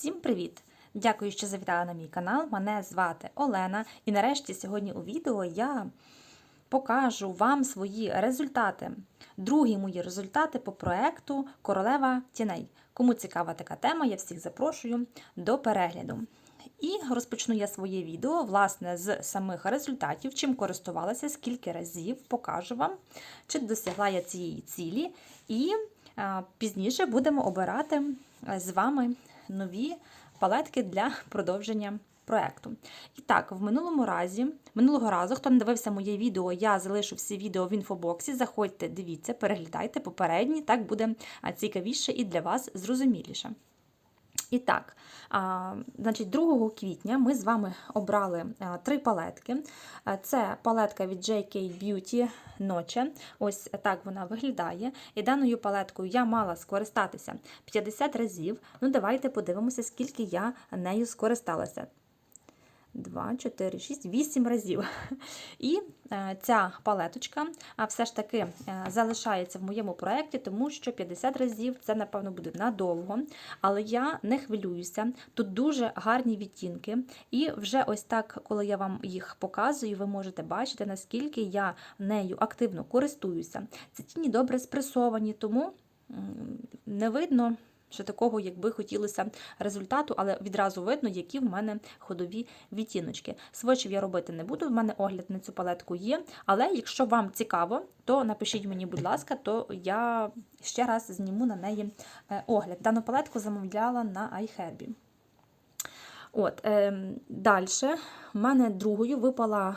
Всім привіт! Дякую, що завітали на мій канал. Мене звати Олена. І нарешті сьогодні у відео я покажу вам свої результати. Другі мої результати по проекту Королева тіней. Кому цікава така тема, я всіх запрошую до перегляду. І розпочну я своє відео власне з самих результатів, чим користувалася, скільки разів покажу вам, чи досягла я цієї цілі. І пізніше будемо обирати е, з вами нові палетки для продовження проекту. І так, в минулому разі, минулого разу, хто не дивився моє відео, я залишу всі відео в інфобоксі. Заходьте, дивіться, переглядайте попередні, так буде цікавіше і для вас зрозуміліше. І так, значить, 2 квітня ми з вами обрали а, три палетки. А, Це палетка від JK Beauty Noche. Ось так вона виглядає. І даною палеткою я мала скористатися 50 разів. Ну, давайте подивимося, скільки я нею скористалася. 2, 4, 6, 8 разів. І е, ця палеточка все ж таки е, залишається в моєму проєкті, тому що 50 разів це, напевно, буде надовго. Але я не хвилююся. Тут дуже гарні відтінки. І вже ось так, коли я вам їх показую, ви можете бачити, наскільки я нею активно користуюся. Ці тіні добре спресовані, тому не видно. Що такого, якби хотілося результату, але відразу видно, які в мене ходові відтіночки. Свочів я робити не буду, в мене огляд на цю палетку є. Але якщо вам цікаво, то напишіть мені, будь ласка, то я ще раз зніму на неї е, огляд. Дану палетку замовляла на iHerb. От, е, Далі в мене другою випала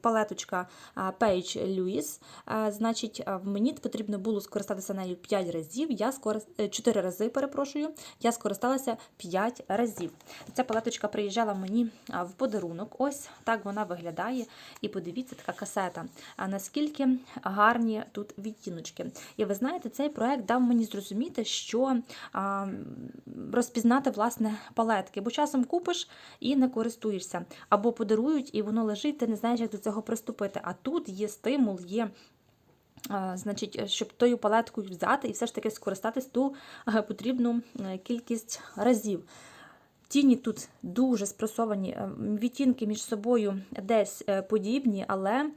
палеточка Page Lewis. Е, значить, мені потрібно було скористатися нею 5 разів. Я скорист... 4 рази, перепрошую, я скористалася 5 разів. Ця палеточка приїжджала мені в подарунок. Ось так вона виглядає. І подивіться, така касета. Наскільки гарні тут відтіночки. І ви знаєте, цей проект дав мені зрозуміти, що а, розпізнати власне палетки, бо часом купиш і не користуєшся. Або подарують, і воно лежить, ти не знаєш, як до цього приступити. А тут є стимул, є. Значить, щоб тою палеткою взяти і все ж таки скористатись ту потрібну кількість разів. Тіні тут дуже спресовані, відтінки між собою десь подібні, але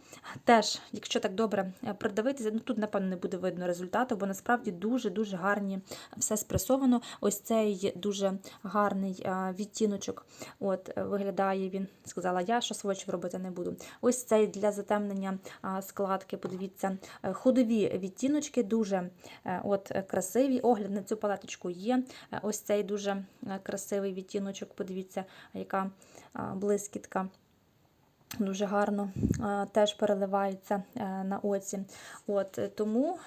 теж, якщо так добре придивитися, ну тут, напевно, не буде видно результату, бо насправді дуже-дуже гарні все спресовано. Ось цей дуже гарний відтіночок. От Виглядає він, сказала я, що свочів робити не буду. Ось цей для затемнення складки, подивіться, ходові відтіночки, дуже от красиві. Огляд на цю палеточку є. Ось цей дуже красивий відтінок подивіться, яка блискітка. Дуже гарно теж переливається на оці. От, Тому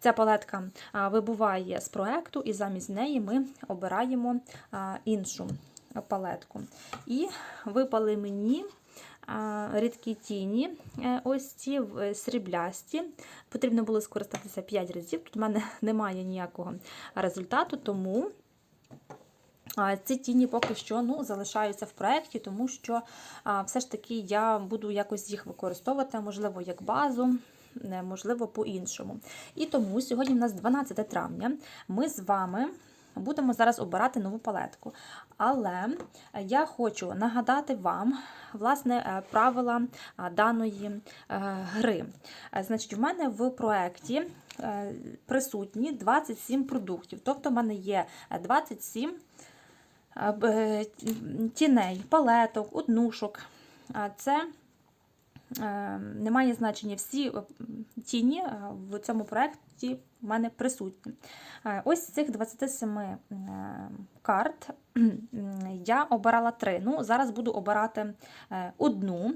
ця палетка вибуває з проекту, і замість неї ми обираємо іншу палетку. І випали мені рідкі тіні, е, ось ці сріблясті. Потрібно було скористатися 5 разів. Тут в мене немає ніякого результату, тому. Ці тіні поки що ну, залишаються в проєкті, тому що все ж таки я буду якось їх використовувати, можливо, як базу, можливо, по-іншому. І тому сьогодні в нас 12 травня. Ми з вами будемо зараз обирати нову палетку. Але я хочу нагадати вам власне, е, правила даної е, гри. Значить, в мене в проєкті е, присутні 27 продуктів, тобто в мене є 27 тіней, палеток, однушок. Це не має значення всі тіні в цьому проєкті в мене присутні. Ось з цих 27 карт я обирала три. Ну, Зараз буду обирати одну.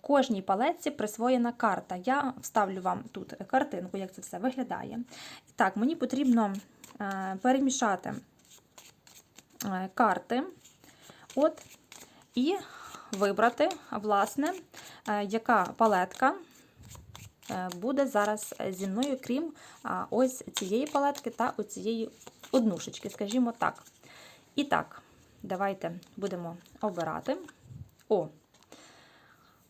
Кожній палетці присвоєна карта. Я вставлю вам тут картинку, як це все виглядає. Так, мені потрібно перемішати. Е, карти. От, І вибрати, власне, е, яка палетка е, буде зараз зі мною, крім ось цієї палетки та оцієї однушечки, скажімо так. І так, давайте будемо обирати. О,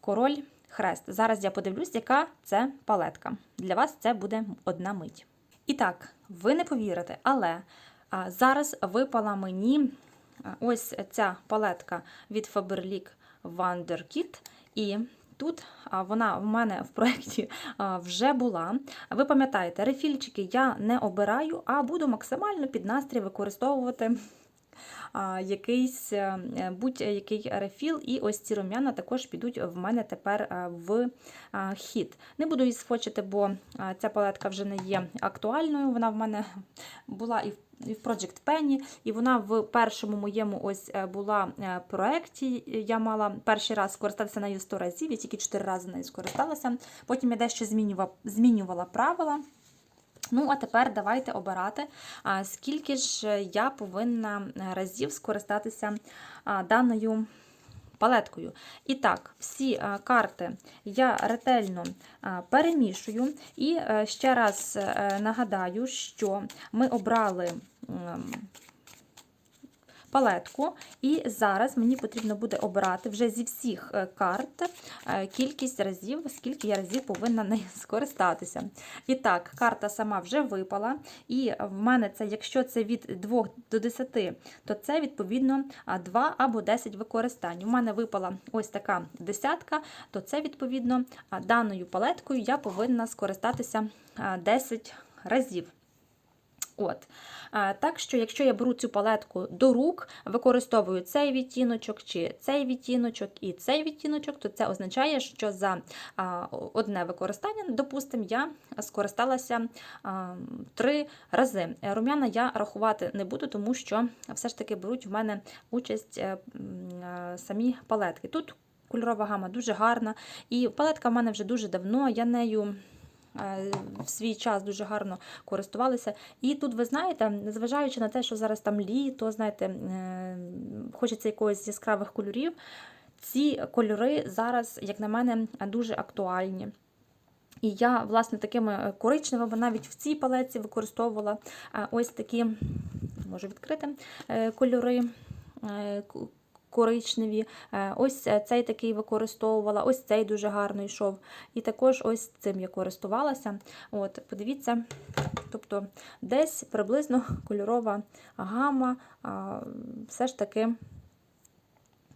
король хрест. Зараз я подивлюсь, яка це палетка. Для вас це буде одна мить. І так, ви не повірите, але Зараз випала мені ось ця палетка від Faberlic Wonderkit. І тут вона в мене в проєкті вже була. Ви пам'ятаєте, рефільчики я не обираю, а буду максимально під настрій використовувати якийсь е, будь-який рефіл, і ось ці рум'яна також підуть в мене тепер е, в хід. Не буду її сфочити, бо ця палетка вже не є актуальною. Вона в мене була і в в Project Penny, і вона в першому моєму ось е, була е, проєкті. Я мала перший раз скористатися нею 100 разів, я тільки 4 рази нею скористалася. Потім я дещо змінювала, змінювала правила. Ну, а тепер давайте обирати, скільки ж я повинна разів скористатися даною палеткою. І так, всі карти я ретельно перемішую. І е, ще раз е, нагадаю, що ми обрали. Палетку, і зараз мені потрібно буде обрати вже зі всіх е, карт е, кількість разів, скільки я разів повинна нею скористатися. І так, карта сама вже випала, і в мене це, якщо це від 2 до 10, то це відповідно 2 або 10 використань. У мене випала ось така десятка, то це відповідно даною палеткою я повинна скористатися 10 разів. От. Так що, якщо я беру цю палетку до рук, використовую цей відтіночок, чи цей відтіночок і цей відтіночок, то це означає, що за одне використання, допустимо, я скористалася три рази. Рум'яна я рахувати не буду, тому що все ж таки беруть в мене участь е, самі палетки. Тут кольорова гама дуже гарна, і палетка в мене вже дуже давно, я нею в свій час дуже гарно користувалися. І тут, ви знаєте, незважаючи на те, що зараз там літо, знаєте, е, хочеться якогось яскравих кольорів, ці кольори зараз, як на мене, дуже актуальні. І я, власне, такими коричневими навіть в цій палеці використовувала е, ось такі, можу відкрити, е, кольори. Е, Коричневі, Е, ось цей такий використовувала, ось цей дуже гарно йшов. І також ось цим я користувалася. От, Подивіться, тобто десь приблизно кольорова гама все ж таки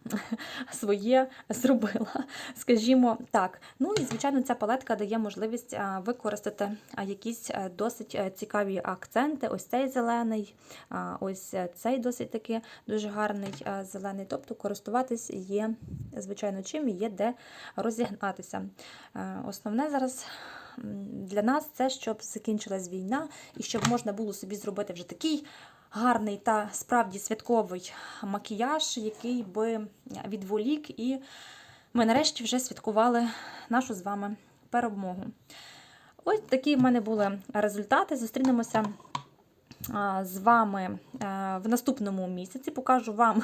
своє зробила, скажімо так. Ну і, звичайно, ця палетка дає можливість використати якісь досить цікаві акценти. Ось цей зелений, ось цей досить таки дуже гарний зелений. Тобто користуватись є, звичайно, чим є де розігнатися. Е, Основне зараз. Для нас це щоб закінчилась війна і щоб можна було собі зробити вже такий гарний та справді святковий макіяж, який би відволік, і ми нарешті вже святкували нашу з вами перемогу. Ось такі в мене були результати. Зустрінемося з вами в наступному місяці. Покажу вам,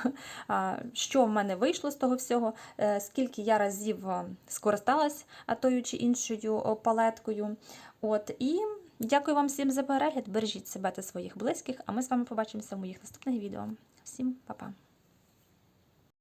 що в мене вийшло з того всього, е, скільки я разів а, скористалась тою чи іншою палеткою. От, і дякую вам всім за перегляд. Бережіть себе та своїх близьких, а ми з вами побачимося в моїх наступних відео. Всім па-па!